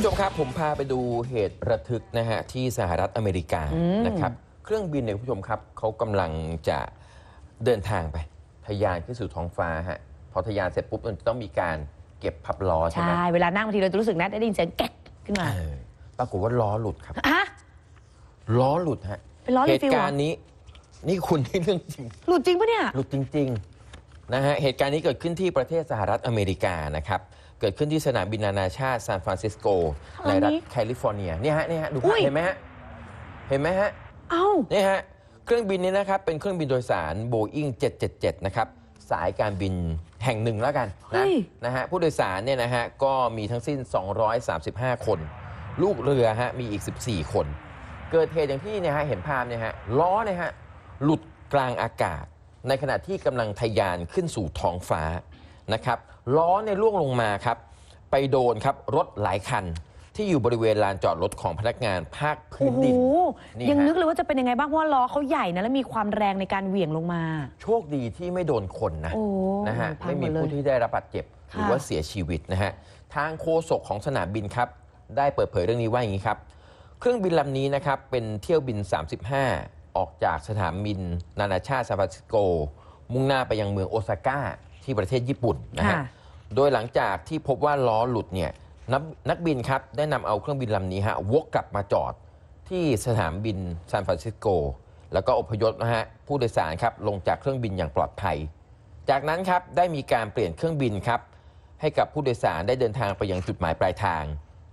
ผู้ชมครับผมพาไปดูเหตุระทึกนะฮะที่สหรัฐอเมริกาอืมนะครับเครื่องบินเนี่ยคุณผู้ชมครับเขากำลังจะเดินทางไป ทะยานขึ้นสู่ท้องฟ้าฮะพอทะยานเสร็จปุ๊บมันจะต้องมีการเก็บพับล้อใช่ไหมใช่ เวลานั่งบางทีเราจะรู้สึกนะได้ยินเสียงแก๊กขึ้นมาเออปรากฏว่าล้อหลุดครับ ฮะ ล้อหลุดฮะเป็นล้อเหรีตุฟิลเหรกาอรณ์นี้ นี่คุณที่เรื่องจริง หลุดจริงปะเนี่ย หลุดจริง ๆ นะฮะ เหตุการณ์นี้เกิดขึ้นที่ประเทศสหรัฐอเมริกานะครับ เกิดขึ้นที่สนามบินนานาชาติซานฟรานซิสโก อัในนนี้ รัฐแคลิฟอร์เนียเนี่ยฮะเนี่ยฮะดูอุ้ภาพยเห็นไหมฮะเห็นไหมฮะ เอ้า นี่ฮะ เครื่องบินนี้นะครับ เป็นเครื่องบินโดยสาร Boeing 777 นะครับ สายการบินแห่งหนึ่งแล้วกันเฮ้นะย นะฮะผู้โดยสารเนี่ยนะฮะ ก็มีทั้งสิ้น 235 คน ลูกเรือฮะ มีอีก 14 คน เกิดเหตุอย่างที่เนี่ยฮะเห็นภาพเนี่ยฮะล้อเนี่ยฮะ หลุดกลางอากาศ ในขณะที่กำลังทะยานขึ้นสู่ท้องฟ้า นะครับล้อเนี่ยล่วงลงมาครับไปโดนครับรถหลายคัน ที่อยู่บริเวณลานจอดรถของพนักงานภาคพื้โอ้นโหดินนี่ยังฮะ นึกเลยว่าจะเป็นยังไงบ้างเพราะว่าล้อเขาใหญ่นะแล้วมีความแรงในการเหวี่ยงลงมา โชคดีที่ไม่โดนคนนะโอ้นะฮะพังไม่หมมีดเลยผู้ที่ได้รับบาดเจ็บ หรือค่ะว่าเสียชีวิตนะฮะทางโฆษกของสนามบินครับ ได้เปิดเผยเรื่องนี้ว่าอย่างนี้ครับ เครื่องบินลำนี้นะครับ เป็นเที่ยวบิน 35 ออกจากสนามบิน นานาชาติซานฟรานซิสโก มุ่งหน้าไปยังเมืองโอซาก้า ที่ประเทศญี่ปุ่นนะฮะ ค่ะ โดยหลังจากที่พบว่าล้อหลุดเนี่ยนักนักบินครับได้นำเอาเครื่องบินลำนี้ฮะวกกลับมาจอดที่สนามบินซานฟรานซิสโก แล้วก็อพยพนะฮะผู้โดยสารครับลงจากเครื่องบินอย่างปลอดภัย จากนั้นครับได้มีการเปลี่ยนเครื่องบินครับ ให้กับผู้โดยสารได้เดินทางไปยังจุดหมายปลายทาง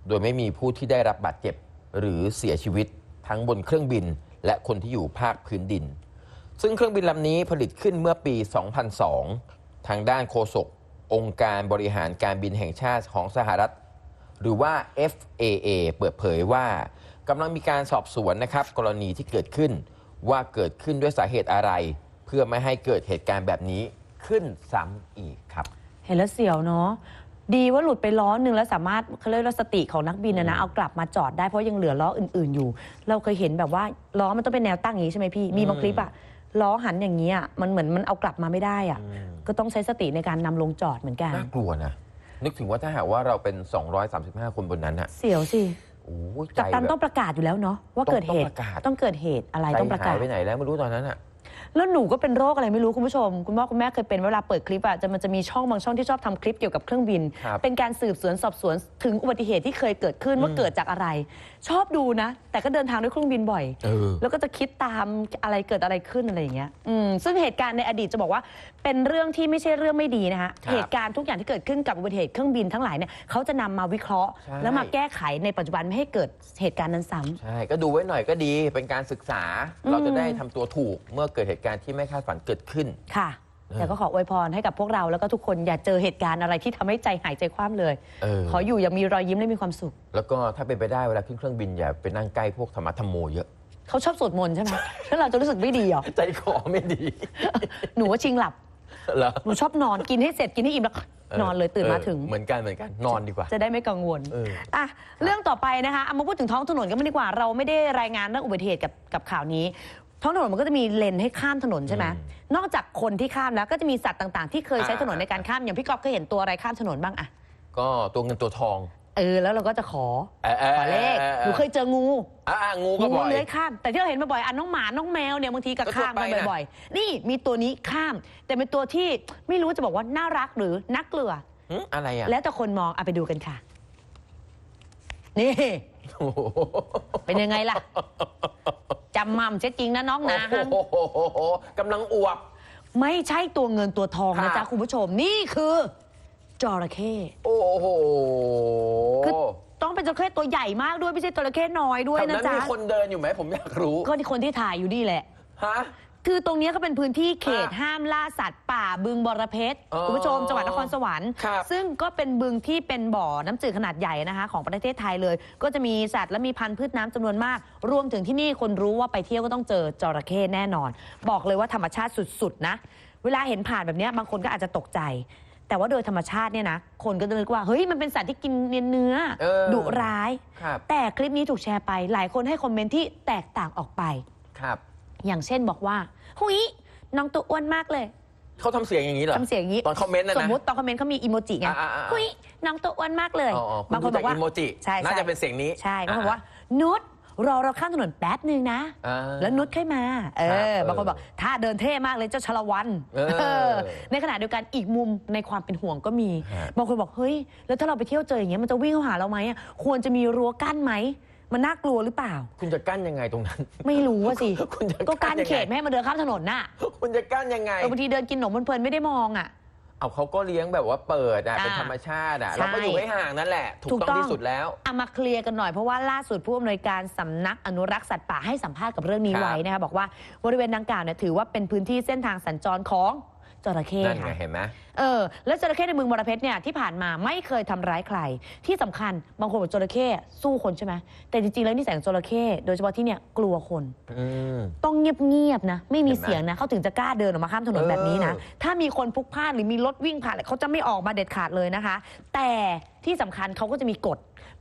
โดยไม่มีผู้ที่ได้รับบาดเจ็บ หรือเสียชีวิตทั้งบนเครื่องบิน และคนที่อยู่ภาคพื้นดิน ซึ่งเครื่องบินลำนี้ผลิตขึ้นเมื่อปี 2002 ทางด้านโฆษกองค์การบริหารการบินแห่งชาติของสหรัฐ หรือว่า FAA เปิดเผยว่ากำลังมีการสอบสวนนะครับ กรณีที่เกิดขึ้นว่าเกิดขึ้นด้วยสาเหตุอะไร เพื่อไม่ให้เกิดเหตุการณ์แบบนี้ขึ้นซ้ำอีกครับ เห็นแล้วเสียวเนาะดีว่าหลุดไปล้อหนึ่งแล้วสามารถเขาเรียกว่าสติของนักบินนะนะเอากลับมาจอดได้เพราะยังเหลือล้ออื่น ๆอยู่ เราเคยเห็นแบบว่าล้อมันต้องเป็นแนวตั้งอย่างนี้ใช่ไหมพี่ มีบางคลิปอะ ล้อหันอย่างนี้อะมันเหมือนมันเอากลับมาไม่ได้อะก็ต้องใช้สติในการนำลงจอดเหมือนกัน น่ากลัวนะ นึกถึงว่าถ้าหากว่าเราเป็น 235 คนบนนั้นอะเสียวสิโอ้ยใจกัปตันแบต้อบ งประกาศอยู่แล้วเนาะว่าต้องเกิดเหตุต้องประกาศ ต้องเกิดเหตุอะไรใจต้องประหากายศไปไหนแล้วไม่รู้ตอนนั้นอะ แล้วหนูก็เป็นโรคอะไรไม่รู้คุณผู้ชม คุณพ่อคุณแม่เคยเป็นเวลาเปิดคลิปอะจะมันจะมีช่องบางช่องที่ชอบทำคลิปเกี่ยวกับเครื่องบิน ครับเป็นการสืบสวนสอบสวนถึงอุบัติเหตุที่เคยเกิดขึ้นว่าเกิดจากอะไร ชอบดูนะ แต่ก็เดินทางด้วยเครื่องบินบ่อย เออ แล้วก็จะคิดตามอะไรเกิดอะไรขึ้นอะไรอย่างเงี้ยอืมซึ่งเหตุการณ์ในอดีตจะบอกว่า เป็นเรื่องที่ไม่ใช่เรื่องไม่ดีนะคะครับเหตุการณ์ทุกอย่างที่เกิดขึ้นกับอุบัติเหตุเครื่องบินทั้งหลายเนี่ยเขาจะนำมาวิเคราะห์ ใช่ แล้วมาแก้ไขในปัจจุบันไม่ให้เกิดเหตุการณ์นั้นซ้ำ ใช่ ก็ดูไว้หน่อยก็ดีเป็นการศึกษา อืม เราจะได้ทำตัวถูกเมื่อเกิดเหตุการณ์ที่ไม่คาดฝันเกิดขึ้น ค่ะ เออ แต่ก็ขออวยพรให้กับพวกเราแล้วก็ทุกคนอย่าเจอเหตุการณ์อะไรที่ทำให้ใจหายใจคว่ำเลย เออขออยู่อย่างมีรอยยิ้มและมีความสุข แล้วก็ถ้าเป็นไปได้เวลาขึ้นเครื่องบินอย่าไปนั่งใกล้พวกธรรมะธรรมโมเยอะ เขาชอบสวดมนต์ใช่ไหมแล้วเราจะรู้สึกไม่ดีเหรอ ใจคอไม่ดี หนูว่าชิงหลับ เหรอหนูชอบนอนกินให้เสร็จกินให้อิ่มแล้วนอนเลยตื่นมาถึง เหมือนกันเหมือนกันนอนดีกว่า จะได้ไม่กังวลเอออะเรื่องต่อไปนะคะเอามาพูดถึงท้องถนนกันไม่ดีกว่า เราไม่ได้รายงานเรื่องอุบัติเหตุกับกับข่าวนี้ ท้องถนนมันก็จะมีเลนให้ข้ามถนนใช่ไหมอืมนอกจากคนที่ข้ามแล้วก็จะมีสัตว์ต่างๆ ที่เคยใช้อ่าถนนในการข้ามอย่างพี่กอบเคยเห็นตัวอะไรข้ามถนนบ้างอะก็ตัวเงินตัวทอง เออแล้วเราก็จะขอเออเออขอเลขออ หนูเคยเจองูอะอะงูก็งูบ่อย เลื้อยข้ามแต่ที่เราเห็นบ่อยๆอะน้องหมาน้องแมวเนี่ยบางทีก็ก็ทั่วข้ามกันไปนะ บ่อยๆ นี่มีตัวนี้ข้าม แต่เป็นตัวที่ไม่รู้จะบอกว่าน่ารักหรือน่ากลัวหึอะไรอะแล้วแต่คนมองเอาไปดูกันค่ะ นี่ โอ้โหเป็นยังไงล่ะจำมั่มเช็ดจริงนะน้องนะโอ้โหกำลังอวบ ไม่ใช่ตัวเงินตัวทองครันะบจ๊ะคุณผู้ชม นี่คือ จระเข้โอ้โหคือต้องเป็นจระเข้ตัวใหญ่มากด้วยไม่ใช่จระเข้น้อยด้วยแถวนะนั้นจ๊ะมีคนเดินอยู่ไหมผมอยากรู้ก็ที่คนที่ถ่ายอยู่นี่แหละ ฮะ คือตรงเนี้ยก็เป็นพื้นที่เขตอะห้ามล่าสัตว์ป่าบึงบรเพชรอ๋อคุณผู้ชมจังหวัดนครสวรรค์ ครับซึ่งก็เป็นบึงที่เป็นบ่อน้ำจืดขนาดใหญ่นะคะ ของประเทศไทยเลย ก็จะมีสัตว์และมีพันธุ์พืชน้ำจำนวนมาก รวมถึงที่นี่คนรู้ว่าไปเที่ยวก็ต้องเจอจระเข้แน่นอน บอกเลยว่าธรรมชาติสุดๆนะ เวลาเห็นผ่านแบบเนี้ยบางคนก็อาจจะตกใจ แต่ว่าโดยธรรมชาติเนี่ยนะคนก็จะนึกว่าเฮ้ยมันเป็นสัตว์ที่กินเนื้อเออ ดุร้าย ครับ แต่คลิปนี้ถูกแชร์ไป หลายคนให้คอมเมนต์ที่แตกต่างออกไป ครับ อย่างเช่นบอกว่าหุยน้องตัวอ้วนมากเลยเขาทำเสียงอย่างนี้เหรอ ทำเสียงอย่างนี้ ตอนคอมเมนต์นะสนะมมติตอนคอมเมนต์เขามีอีโมจิไงอ่าอ่าอ่าหุยน้องตัวอ้วนมากเลย อ๋ออ๋อบางคนบอกว่าดูจอีโมจิ ใช่น่าใช่จะเป็นเสียงนี้ ใช่บางคนบอกว่านุช รอเราข้ามถนนแป๊บหนึ่งนะ อ่า แล้วนุชค่อยมาเอครับอเออบางคนบอกถ้าเดินเท่มากเลยเจ้าชลวันเออเออในขณะเดียวกันอีกมุมในความเป็นห่วงก็มี ฮะ บางคนบอกเฮ้ย แล้วถ้าเราไปเที่ยวเจออย่างเงี้ยมันจะวิ่งเข้าหาเราไหมอะควรจะมีรั้วกั้นไหมมันน่ากลัวหรือเปล่า คุณจะกั้นยังไงตรงนั้น ไม่รู้ว่าสิ คุณจะก็กั้กั้นนยังไง เขตไม่ให้มันเดินข้ามถนนน่ะคุณจะกั้นยังไง เออบางทีเดินกินขนมเพลินๆไม่ได้มองอะ เอาเขาก็เลี้ยงแบบว่าเปิดอะอ่าเป็นธรรมชาติอะใช่ เราก็อยู่ให้ห่างนั่นแหละ ถูถูกกต้องต้องที่สุดแล้ว เอามาเคลียร์กันหน่อยเพราะว่าล่าสุดผู้อำนวยการสำนักอนุรักษ์สัตว์ป่าให้สัมภาษณ์กับเรื่องนี้ครับ ไว้นะคะบอกว่าบริเวณดังกล่าวเนี่ยถือว่าเป็นพื้นที่เส้นทางสัญจรของ จระเข้นั่นไงค่ะเห็นไหม เออแล้วจระเข้ในเมืองบรเพชรเนี่ยที่ผ่านมาไม่เคยทำร้ายใคร ที่สำคัญบางคนบอกจระเข้สู้คนใช่ไหมแต่จริงๆแล้วนิสัยของจระเข้โดยเฉพาะที่เนี่ยกลัวคน อืม ต้องเงียบๆนะ ไม่มีเห็นไหมเสียงนะเขาถึงจะกล้าเดินออกมาข้ามถนนเออ แบบนี้นะ ถ้ามีคนพลุกพล่านหรือมีรถวิ่งผ่านเขาจะไม่ออกมาเด็ดขาดเลยนะคะ แต่ที่สำคัญเขาก็จะมีกฎ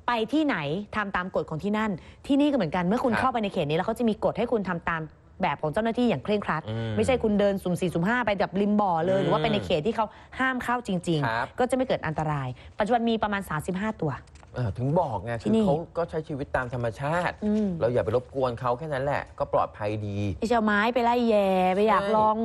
ไปที่ไหนทำตามกฎของที่นั่น ที่นี่ก็เหมือนกันเมื่อคุณครับเข้าไปในเขตนี้แล้วเขาจะมีกฎให้คุณทำตาม แบบของเจ้าหน้าที่อย่างเคร่งครัด อืมไม่ใช่คุณเดินสุ่มสี่สุ่มห้าไปแบบริมบ่อเลยอืมหรือว่าไปในเขตที่เขาห้ามเข้าจริง ครับ ๆ ก็จะไม่เกิดอันตราย ปัจจุบันมีประมาณ 35 ตัวเออถึงบอกไงที่คือนี่ เขาก็ใช้ชีวิตตามธรรมชาติ อืมเราอย่าไปรบกวนเขาแค่นั้นแหละ ก็ปลอดภัยดี ไอ้เจ้าไม้ไปไล่แย่ไปอยากใช่ ลอง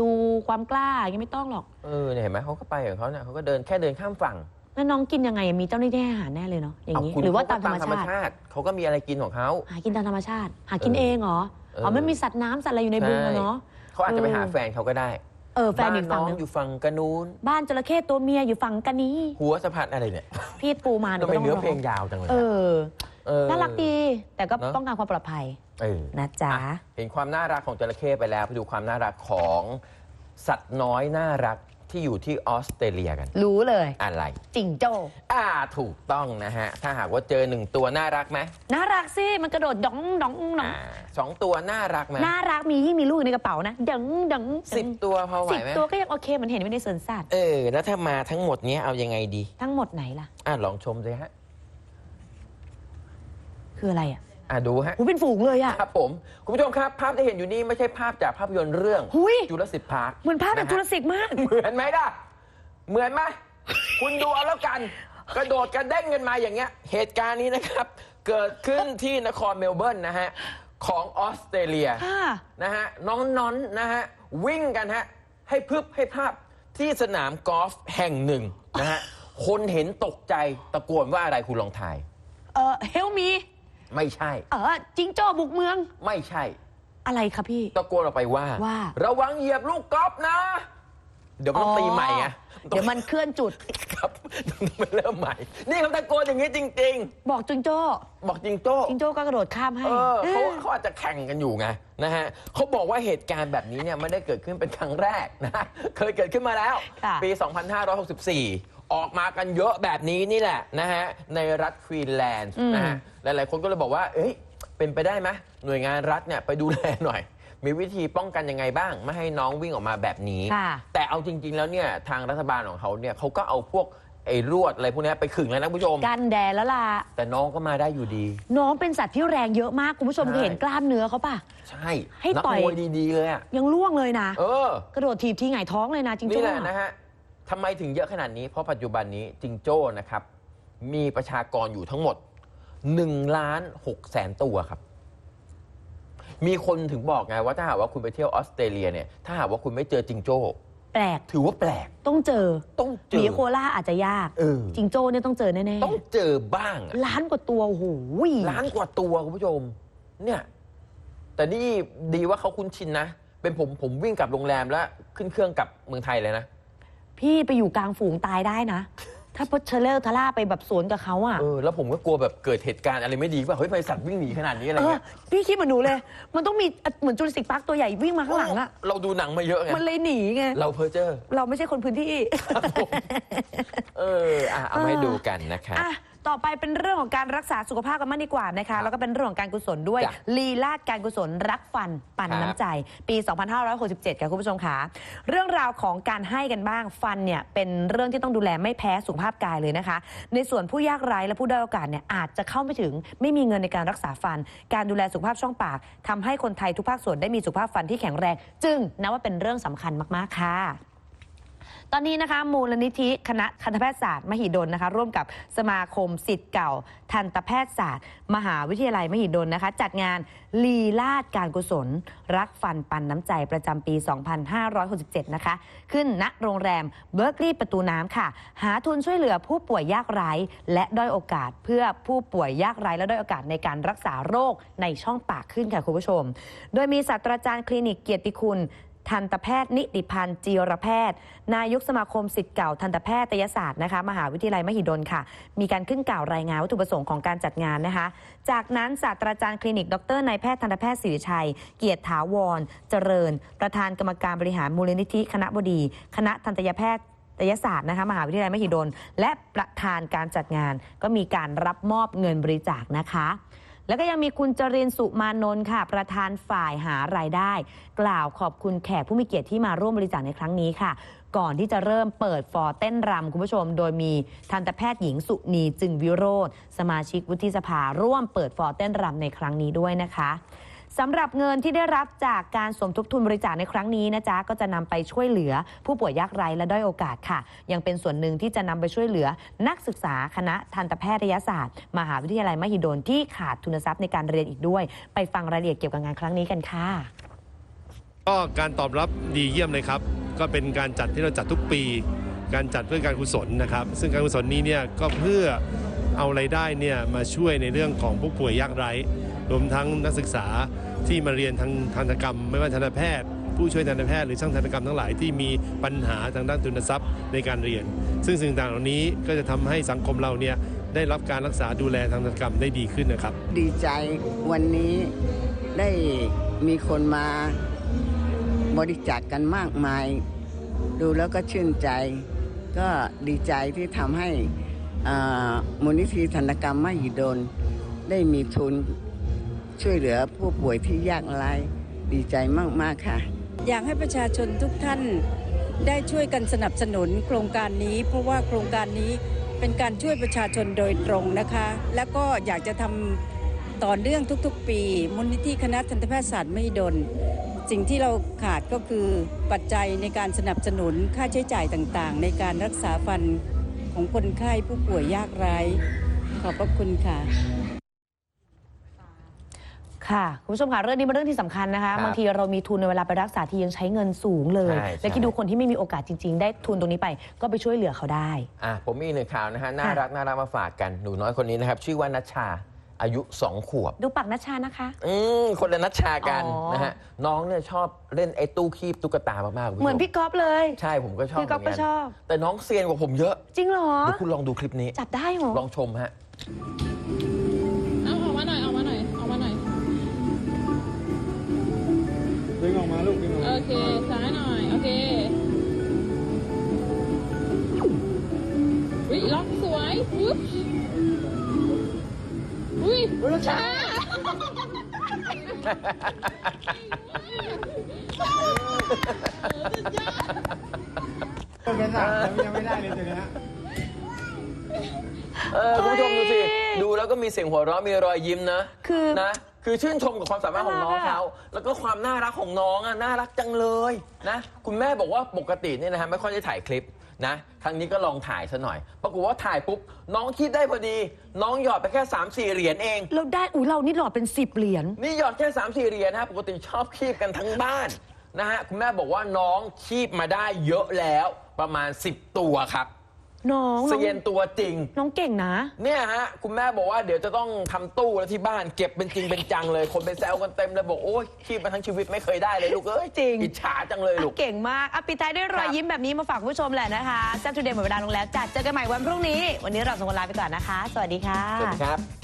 ดูความกล้ายังไม่ต้องหรอกเออเนี่ยเห็นไหมเขาก็ไปของเขาเนี่ยเขาก็เดินแค่เดินข้ามฝั่งแล้วน้องกินยังไงมีเจ้าหน้าที่ให้อาหารแน่เลยเนาะอย่างนี้เคุณหรือว่าเขตามก็ธรรมชาติ เขาก็มีอะไรกินของเขา หากินตามธรรมชาติ หากินเออ เองเหรอเอออ๋อไม่มีสัตว์น้ำสัตว์อะไรอยู่ในบึงอะเนาะ เขาอาจจะไปหาเออแฟนเขาก็ได้เออแฟนอีกบ้าฝั่งน้องหนึงอยู่ฝั่งกันนู้น บ้านจระเข้ตัวเมียอยู่ฝั่งกันนี้ หัวสะพานอะไรเนี่ยพี่ปูมาหนูทำไมก็ต้องเนื้อร้เพลงยาวจังเลยเออะอเออ น่ารักดี แต่ก็เนอะป้องกันความปลอดภัยเออ นะจ๊ะ อะเห็นความน่ารักของจระเข้ไปแล้ว ไปดูความน่ารักของสัตว์น้อยน่ารักที่อยู่ที่ออสเตรเลียกัน รู้เลยอะไร จิงโจ้อ่าถูกต้องนะฮะ ถ้าหากว่าเจอหนึ่งตัวน่ารักไหมน่ารักสิ มันกระโดดดองดองดอง อ่า สองตัวน่ารักไหมน่ารักมียิ่งมีลูกอยู่ในกระเป๋านะดังดังสิบตัวพอไหวสิบไหมตัวก็ยังโอเคเหมันเห็นไว้ในสวนสัตว์เออ แล้วถ้ามาทั้งหมดเนี้ยเอายังไงดี ทั้งหมดไหนล่ะ อ่าลองชมเลยฮะ คืออะไรอะอ่าดูฮะ หูเป็นฝูงเลยอะ ครับผม คุณผู้ชมครับ ภาพที่เห็นอยู่นี้ไม่ใช่ภาพจากภาพยนตร์เรื่องหุยจุลศิษย์พาร์คเหมือนภาพแบบจูราสสิกมาก เหมือนไหมล่ะ เหมือนไหม คุณดูเอาแล้วกัน กระโดดกระเด้งกันมาอย่างเงี้ย เหตุการณ์นี้นะครับ เกิดขึ้นที่นครเมลเบิร์นนะฮะ ของออสเตรเลียค่ะ นะฮะน้องน้อนนะฮะวิ่งกันฮะให้พึบให้ภาพที่สนามกอล์ฟแห่งหนึ่งนะฮะคนเห็นตกใจตะโกนว่าอะไรคุณลองทาย เออเฮลมี ไม่ใช่ เออจิงโจ้บุกเมือง ไม่ใช่ อะไรคะพี่ ตะโกนออกไปว่า ว่าระวังเหยียบลูกกอล์ฟนะ เดี๋ยวมันต้องตีใหม่ไง เดี๋ยวมันเคลื่อนจุด ครับมันเริ่มใหม่ นี่เขาตะโกนอย่างนี้จริง บอกจิงโจ้ๆ บอกจริงโจ้ จิงโจ้ก็กระโดดข้ามให้ เออเขาเออเขาอาจจะแข่งกันอยู่ไงนะฮะเขาบอกว่าเหตุการณ์แบบนี้เนี่ยไม่ได้เกิดขึ้นเป็นครั้งแรกนะ เคยเกิดขึ้นมาแล้ว ค่ะ ปี 2564 ออกมากันเยอะแบบนี้นี่แหละนะฮะในรัฐควีนแลนด์นะฮะหลายๆคนก็เลยบอกว่า เอ้ยเป็นไปได้ไหมหน่วยงานรัฐเนี่ยไปดูแลหน่อย มีวิธีป้องกันยังไงบ้าง ไม่ให้น้องวิ่งออกมาแบบนี้ ค่ะ แต่เอาจริง ๆ แล้วเนี่ยทางรัฐบาลของเขาเนี่ยเขาก็เอาพวกไอ้ลวดอะไรพวกเนี้ยไปขึงแล้วนะคุณผู้ชม กันแดดแล้วล่ะ แต่น้องก็มาได้อยู่ดี น้องเป็นสัตว์ที่แรงเยอะมาก คุณผู้ชมใช่เคยเห็นกล้ามเนื้อเขาป่ะ ใช่ให้นักต่อย มวยดีๆเลยอะยังล่วงเลยนะ เออ กระโดดถีบทีหงายท้องเลยนะจิงนี่โจ้แหละนะฮะทำไมถึงเยอะขนาดนี้ เพราะปัจจุบันนี้จิงโจ้นะครับ มีประชากรอยู่ทั้งหมด1ล้าน6แสนตัวครับ มีคนถึงบอกไงว่าถ้าหากว่าคุณไปเที่ยวออสเตรเลียเนี่ยถ้าหากว่าคุณไม่เจอจิงโจ้ แปลกถือว่าแปลกต้องเจอต้องหเจมีอ โคล่าอาจจะยาก เออ จิงโจ้เนี่ยต้องเจอแน่ต้องเจอบ้างอะๆล้านกว่าตัวโอ้โหล้านกว่าตัวคุณผู้ชม เนี่ย แต่นี่ดีว่าเขาคุ้นชินนะ เป็นผมผมวิ่งกลับโรงแรมแล้ว ขึ้นเครื่องกลับเมืองไทยเลยนะ พี่ไปอยู่กลางฝูงตายได้นะ ถ้าพดเชลเลอร์ทาร่าไปแบบสวนกับเขาอะ เออแล้วผมก็กลัวแบบเกิดเหตุการณ์อะไรไม่ดีว่าเฮ้ยทำไมสัตว์วิ่งหนีขนาดนี้อะไรเออเงี้ยพี่คิดเหมือนหนูเลย มันต้องมีเหมือนจูราสสิกพาร์คตัวใหญ่วิ่งมาข้างหลังอะเราดูหนังมาเยอะไงมันเลยหนีไง เราเพอเจอร์เราไม่ใช่คนพื้นที่ เอออะเอามาให้ดูกันนะคะอะ ต่อไปเป็นเรื่องของการรักษาสุขภาพกันมากดีกว่านะคะแล้วก็เป็นเรื่องของการกุศลด้วย จ้ะลีลาดการกุศลรักฟันปันครับ น้ำใจ ปี 2567ค่ะคุณผู้ชมค่ะเรื่องราวของการให้กันบ้างฟันเนี่ยเป็นเรื่องที่ต้องดูแลไม่แพ้สุขภาพกายเลยนะคะ ในส่วนผู้ยากไร้และผู้ด้อยโอกาสเนี่ยอาจจะเข้าไม่ถึง ไม่มีเงินในการรักษาฟัน การดูแลสุขภาพช่องปากทำให้คนไทยทุกภาคส่วนได้มีสุขภาพฟันที่แข็งแรง จึงนับว่าเป็นเรื่องสำคัญมากๆค่ะ ตอนนี้นะคะมูลนิธิคณะทันตแพทยศาสตร์มหิดลนะคะ ร่วมกับสมาคมสิทธิ์เก่า ทันตแพทยศาสตร์ มหาวิทยาลัยมหิดลนะคะ จัดงานลีลาดการกุศล รักฟันปันน้ำใจประจำปี 2567 นะคะ ขึ้นณโรงแรมเบิร์กลีประตูน้ำค่ะ หาทุนช่วยเหลือผู้ป่วยยากไร้ และด้อยโอกาสเพื่อผู้ป่วยยากไร้และด้อยโอกาสในการรักษาโรคในช่องปากขึ้นค่ะคุณผู้ชม โดยมีศาสตราจารย์คลินิกเกียรติคุณ ทันตแพทย์ นิติพันธ์จีรแพทย์ นายกสมาคมสิทธิ์เก่าทันตแพทยศาสตร์นะคะมหาวิทยาลัยมหิดลค่ะ มีการขึ้นกล่าวรายงานวัตถุประสงค์ของการจัดงานนะคะ จากนั้นศาสตราจารย์คลินิก ดรนายแพทย์ทันตแพทย์ศิริชัย เกียรติถาวร เจริญ ประธานกรรมการบริหารมูลนิธิคณะบดี คณะทันตแพทยศาสตร์นะคะมหาวิทยาลัยมหิดล และประธานการจัดงานก็มีการรับมอบเงินบริจาคนะคะ แล้วก็ยังมีคุณจรินสุมานนท์ค่ะ ประธานฝ่ายหารายได้ กล่าวขอบคุณแขกผู้มีเกียรติที่มาร่วมบริจาคในครั้งนี้ค่ะ ก่อนที่จะเริ่มเปิดฟอร์เต้นรำคุณผู้ชม โดยมีทันตแพทย์หญิงสุนีจึงวิโรธสมาชิกวุฒิสภาร่วมเปิดฟอร์เต้นรำในครั้งนี้ด้วยนะคะ สำหรับเงินที่ได้รับจากการสมทบทุนบริจาคในครั้งนี้นะจ๊ะก็จะนำไปช่วยเหลือผู้ป่วยยากไร้และด้อยโอกาสค่ะ ยังเป็นส่วนหนึ่งที่จะนำไปช่วยเหลือนักศึกษาคณะทันตแพทยศาสตร์ มหาวิทยาลัยมหิดลที่ขาดทุนทรัพย์ในการเรียนอีกด้วย ไปฟังรายละเอียดเกี่ยวกับงานครั้งนี้กันค่ะก็การตอบรับดีเยี่ยมเลยครับ ก็เป็นการจัดที่เราจัดทุกปี การจัดเพื่อการกุศลนะครับ ซึ่งการกุศลนี้เนี่ยก็เพื่อเอาไรายได้เนี่ยมาช่วยในเรื่องของผู้ป่วยยากไร้ รวมทั้งนักศึกษาที่มาเรียนทางทันตกรรม ไม่ว่าทันตแพทย์ ผู้ช่วยทันตแพทย์หรือช่างทันตกรรมทั้งหลายที่มีปัญหาทางด้านทุนทรัพย์ในการเรียน ซึ่งสิ่งต่างเหล่านี้ก็จะทำให้สังคมเราเนี่ยได้รับการรักษาดูแลทางทันตกรรมได้ดีขึ้นนะครับ ดีใจวันนี้ได้มีคนมาบริจาคกกันมากมาย ดูแล้วก็ชื่นใจ ก็ดีใจที่ทำให้มูลนิธิธนกรรมมหิดลได้มีทุน ช่วยเหลือผู้ป่วยที่ยากไร้ดีใจมาก ๆ ค่ะ อยากให้ประชาชนทุกท่านได้ช่วยกันสนับสนุนโครงการนี้ เพราะว่าโครงการนี้เป็นการช่วยประชาชนโดยตรงนะคะ แล้วก็อยากจะทำต่อเนื่องทุกๆ ปี มูลนิธิคณะทันตแพทยศาสตร์ไมหิดลสิ่งที่เราขาดก็คือปัจจัยในการสนับสนุนค่าใช้จ่ายต่างๆ ในการรักษาฟันของคนไข้ผู้ป่วยยากไร้ ขอบพระคุณค่ะ ค่ะคุณผู้ชมค่ะเรื่องนี้เป็นเรื่องที่สำคัญนะคะครับบางทีเรามีทุนในเวลาไปรักษาที่ยังใช้เงินสูงเลยใช่ และคิดดูคนที่ไม่มีโอกาสจริง ๆ ได้ทุนตรงนี้ไป ก็ไปช่วยเหลือเขาได้ อะผมมีอีกหนึ่งข่าวนะฮะ น่ารักน่ารักมาฝากกัน หนูน้อยคนนี้นะครับ ชื่อว่านัชชา อายุ 2 ขวบ ดูปักนัชชานะคะ อืมคนละนัชชากันอ๋อ นะฮะ น้องเนี่ยชอบเล่นไอ้ตู้คีบตุ๊กตามากๆคุณผู้ชเหมือนพี่ก๊อฟเลย ใช่ผมก็ชอบพี่ก๊อฟเหมืก็นนชอบ แต่น้องเซียนกว่าผมเยอะจริงเหรอ เดี๋ยวคุณลองดูคลิปนี้ จับได้เหรอ ลองชมฮะเอ ดึงออกมาลูกดึงออกโอมาเคซ้ายหน่อย โอเควิล็อกสวยอุ๊บอุ้ยช้าต้นเป็นสักแล้วยังไม่ได้เลยตัวเนี้ยเออคุณผู้ชมดูสิ ดูแล้วก็มีเสียงหัวเราะมีรอยยิ้มนะ คือนะ คือชื่นชมกับความสามารถของน้องน่ารักอะเขา แล้วก็ความน่ารักของน้องอะน่ารักจังเลยนะ คุณแม่บอกว่าปกติเนี่ยนะฮะไม่ค่อยได้ถ่ายคลิปนะ ครั้งนี้ก็ลองถ่ายซะหน่อย ปรากฏว่าถ่ายปุ๊บ น้องคิดได้พอดี น้องหยอดไปแค่ 3 4 เหรียญเอง เราได้อุ้ยเรานี่หลอดเป็นสิบเหรียญ นี่หยอดแค่3 4เหรียญนะฮะปกติชอบคีบกันทั้งบ้านนะฮะคุณแม่บอกว่าน้องคีบมาได้เยอะแล้วประมาณ 10 ตัวครับ น้องน้องเซียนตัวจริง น้องเก่งนะ เนี่ยฮะ คุณแม่บอกว่าเดี๋ยวจะต้องทำตู้แล้วที่บ้านเก็บเป็นจริงเป็นจังเลย คนไปแซวกันเต็มเลยบอกโอ้ยคีบมาทั้งชีวิตไม่เคยได้เลยลูกเอ้ยจริง อิจฉาจังเลยลูก เก่งมากอะปิดท้ายด้วยรอยครับยิ้มแบบนี้มาฝากคุณผู้ชมแหละนะคะแซ่บทูเดย์หมดเวลาลงแล้วจัดเจอกันใหม่วันพรุ่งนี้ วันนี้เราสองคนลาไปก่อนนะคะ สวัสดีค่ะ สวัสดีครับ